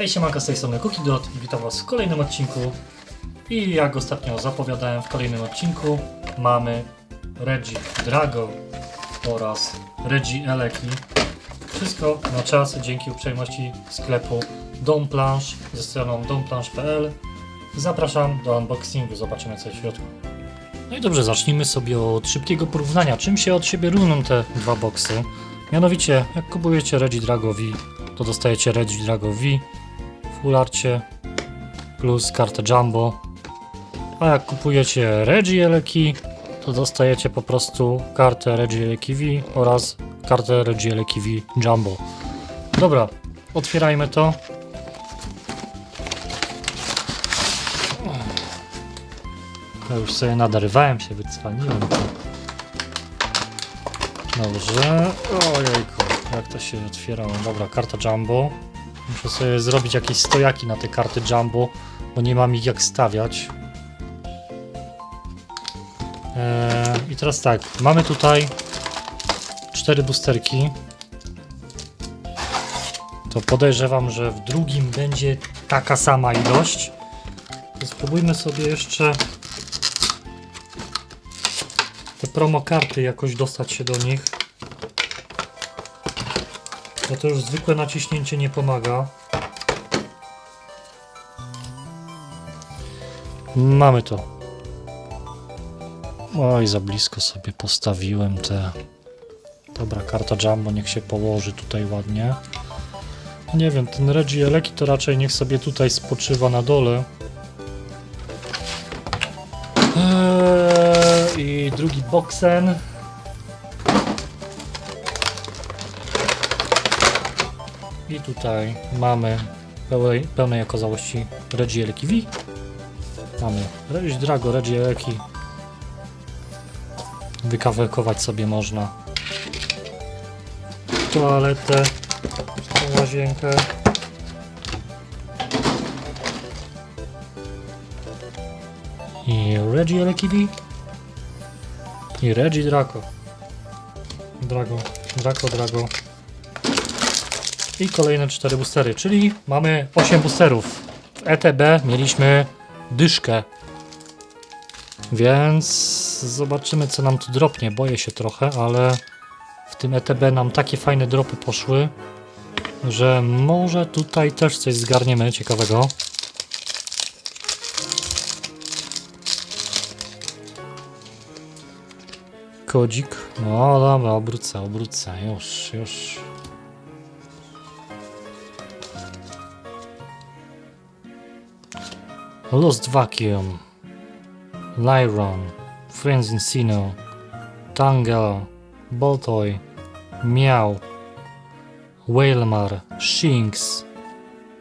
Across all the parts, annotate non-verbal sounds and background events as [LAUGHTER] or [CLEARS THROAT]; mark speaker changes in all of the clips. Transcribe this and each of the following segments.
Speaker 1: Hej, siemanko, z tej strony Dot witam Was w kolejnym odcinku. I jak ostatnio zapowiadałem w kolejnym odcinku, mamy Regi Drago oraz Regi Eleki. Wszystko na czas dzięki uprzejmości sklepu Dom Planche ze stroną domplanche.pl. Zapraszam do unboxingu, zobaczymy co jest w środku. No i dobrze, zacznijmy sobie od szybkiego porównania, czym się od siebie różnią te dwa boksy. Mianowicie, jak kupujecie Regi Drago V, to dostajecie Regi Drago V Fularcie plus kartę Jumbo. A jak kupujecie Regi Eleki, to dostajecie po prostu kartę Regi Eleki V oraz kartę Regi Eleki V Jumbo. Dobra, otwierajmy to. Ja już sobie nadarywałem się, wycwaniłem to. Dobrze. Ojejku, jak to się otwierało? Dobra, karta Jumbo. Muszę sobie zrobić jakieś stojaki na te karty Jumbo, bo nie mam ich jak stawiać. Eee, I teraz tak, mamy tutaj cztery boosterki. To podejrzewam, że w drugim będzie taka sama ilość. To spróbujmy sobie jeszcze te promo karty jakoś dostać się do nich. Bo to już zwykłe naciśnięcie nie pomaga. Mamy to. Oj, za blisko sobie postawiłem te. Dobra, karta Jumbo niech się położy tutaj ładnie. Nie wiem, ten Regi Eleki to raczej niech sobie tutaj spoczywa na dole. Eee, I drugi boksen. I tutaj mamy pełnej, pełnej okazałości Regi Eleki V. Mamy Regi Drago, Regi Eleki. Wykawałkować sobie można toaletę, łazienkę. I Regi Eleki V. I Regi Draco. Drago, Draco, Drago. I kolejne cztery boostery, czyli mamy 8 boosterów. W ETB mieliśmy dyszkę. Więc zobaczymy co nam tu dropnie. Boję się trochę, ale w tym ETB nam takie fajne dropy poszły, że może tutaj też coś zgarniemy ciekawego. Kodzik. No dobra, obrócę, obrócę. Już, już. Lost Vacuum. Lyron. Friends Encino. Tangela. Boltoy. Miał. Whalmar. Shinx.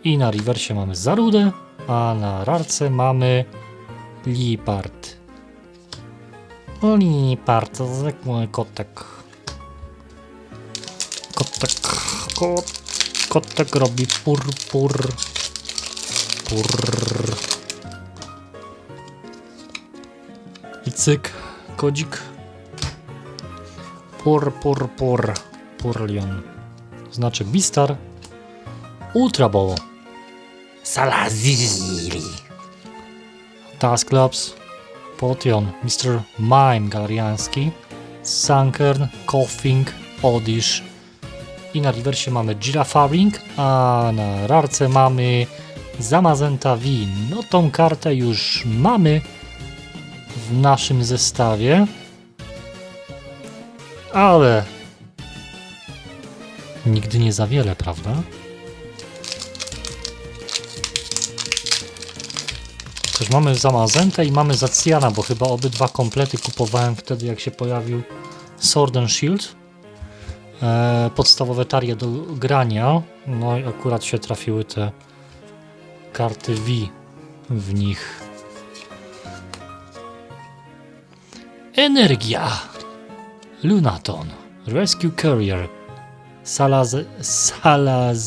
Speaker 1: I na rewersie mamy Zarudę, a na rarce mamy Lipard, to zwykły kotek. Kotek, kot, kotek robi pur, pur, pur. I cyk, kodzik. Pur, pur, pur, purlion. Znaczek Bistar. Ultra Ball. Salaziri. Task Clubs. Potion. Mr. Mime Galeriański. Sankern. Coughing. Odish. I na rewersie mamy Girafaring, a na rarce mamy Zamazenta V. No tą kartę już mamy w naszym zestawie. Ale nigdy nie za wiele, prawda? Też mamy Zamazentę i mamy Zacjana, bo chyba obydwa komplety kupowałem wtedy, jak się pojawił Sword and Shield. E, podstawowe tarie do grania. No i akurat się trafiły te karty V w nich. Energia! Lunaton, Rescue Courier, Salaz Salazli,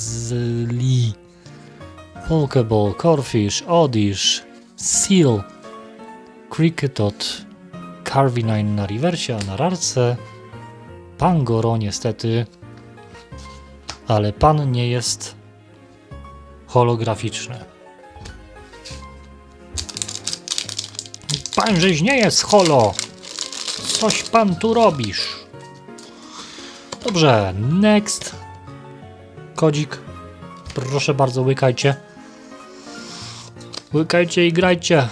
Speaker 1: Pokeball, Corfish, Odish, Seal, Cricketot, Carvinine na rewersie, a na rarce Pangoro niestety, ale pan nie jest holograficzne. Pan żeś nie jest holo! Coś pan tu robisz? Dobrze, next. Kodzik. Proszę bardzo, łykajcie. Łykajcie i grajcie.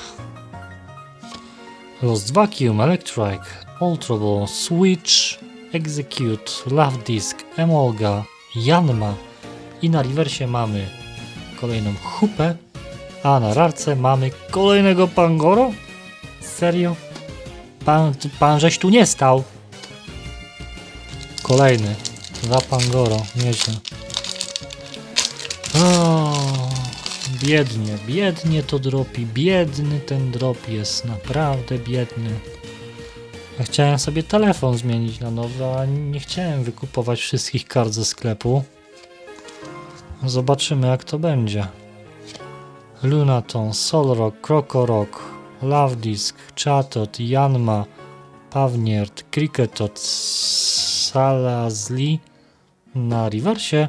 Speaker 1: Lost Vacuum, Electric, Ultrable, Switch, Execute, Love Disk, Emolga, Yanma i na rewersie mamy kolejną hupę, a na rarce mamy kolejnego Pangoro? Serio? Pan, pan żeś tu nie stał. Kolejny. Za Pangoro. Nieźle. O, biednie, biednie to dropi. Biedny ten drop jest. Naprawdę biedny. Ja chciałem sobie telefon zmienić na nowy, a nie chciałem wykupować wszystkich kart ze sklepu. Zobaczymy jak to będzie. Lunaton, Solrock, Krokorock, Love Disk, Chatot, Yanma, Pawniert, Cricketot, Salazli na rewersie,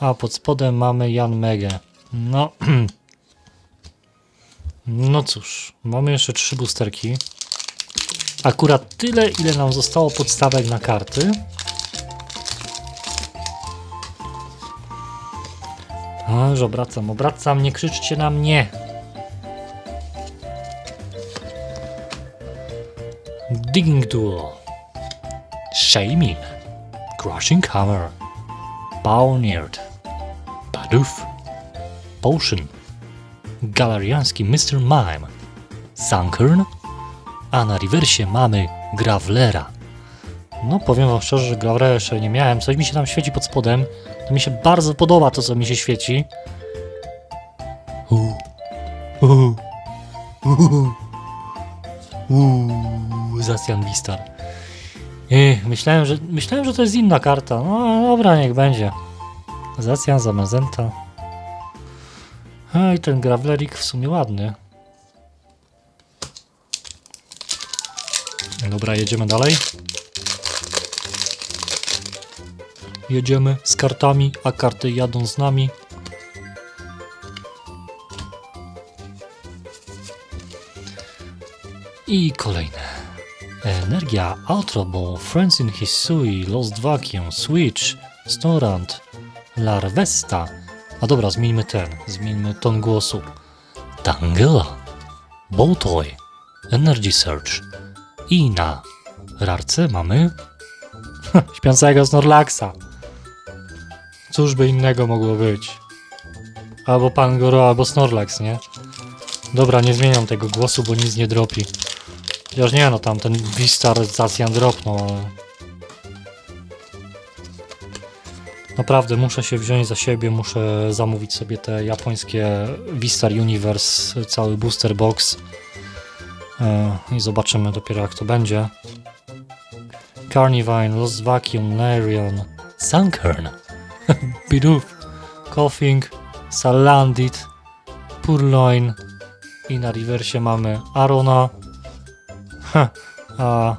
Speaker 1: a pod spodem mamy Jan Mege. No, [CLEARS THROAT] no cóż, mamy jeszcze trzy boosterki. Akurat tyle, ile nam zostało podstawek na karty. A, już obracam, obracam, nie krzyczcie na mnie. Digging Duel, Shaming, Crushing Hammer, Pioneered, Baduf, Potion, Galariański Mr. Mime, Sunkern, a na rewersie mamy Gravlera. No powiem wam szczerze, że Gravlera jeszcze nie miałem, coś mi się tam świeci pod spodem, to mi się bardzo podoba to, co mi się świeci. Uuu, uuu, uuu, uuu, Zastian Wistar. Ech, myślałem, że, myślałem, że to jest inna karta. No dobra, niech będzie. Zastian Zamazenta. I ten Gravlerik w sumie ładny. Dobra, jedziemy dalej. Jedziemy z kartami, a karty jadą z nami. I kolejne. Energia, Outrobo, Friends in Hisui, Lost Vacuum, Switch, Storant, Larvesta. A dobra, zmieńmy ten, zmieńmy ton głosu. Tangela, Boltoy, Energy Search i na rarce mamy [LAUGHS] śpiącego Snorlaxa. Cóż by innego mogło być? Albo Pangoro, albo Snorlax, nie? Dobra, nie zmieniam tego głosu, bo nic nie dropi. Chociaż nie, no tam ten Vistar Zacian dropnął, ale... Naprawdę muszę się wziąć za siebie, muszę zamówić sobie te japońskie Vistar Universe, cały booster box. E, I zobaczymy dopiero jak to będzie. Carnivine, Lost Vacuum, Larion, Sunkern, [LAUGHS] Bidoof, Coughing, Salandit, Purloin i na rewersie mamy Arona, a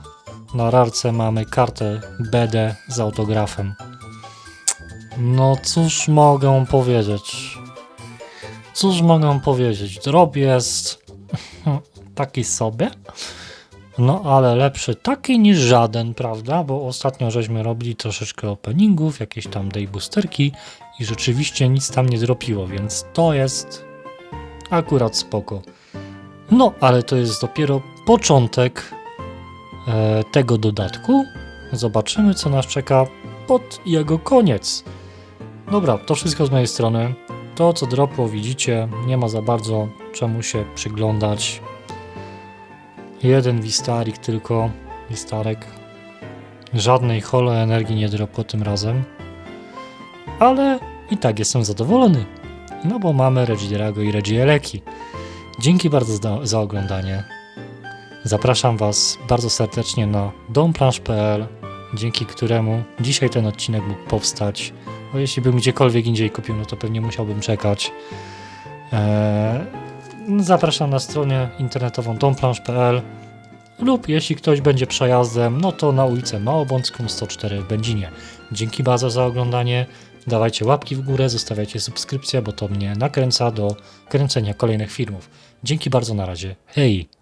Speaker 1: na rarce mamy kartę BD z autografem. No cóż mogę powiedzieć? Cóż mogę powiedzieć? Drop jest [LAUGHS] taki sobie. No ale lepszy taki niż żaden, prawda? Bo ostatnio żeśmy robili troszeczkę openingów, jakieś tam day boosterki i rzeczywiście nic tam nie dropiło, więc to jest akurat spoko. No, ale to jest dopiero początek e, tego dodatku. Zobaczymy, co nas czeka pod jego koniec. Dobra, to wszystko z mojej strony. To, co dropło, widzicie, nie ma za bardzo czemu się przyglądać. Jeden Wistarik tylko, Wistarek. Żadnej holo energii nie dropło tym razem. Ale i tak jestem zadowolony. No bo mamy Regidrago i Regieleki. Dzięki bardzo za, oglądanie. Zapraszam Was bardzo serdecznie na domplansz.pl, dzięki któremu dzisiaj ten odcinek mógł powstać. Bo jeśli bym gdziekolwiek indziej kupił, no to pewnie musiałbym czekać. Eee, zapraszam na stronę internetową domplansz.pl lub jeśli ktoś będzie przejazdem, no to na ulicę Małobącką 104 w Będzinie. Dzięki bardzo za oglądanie Dawajcie łapki w górę, zostawiajcie subskrypcję, bo to mnie nakręca do kręcenia kolejnych filmów. Dzięki bardzo na razie. Hej!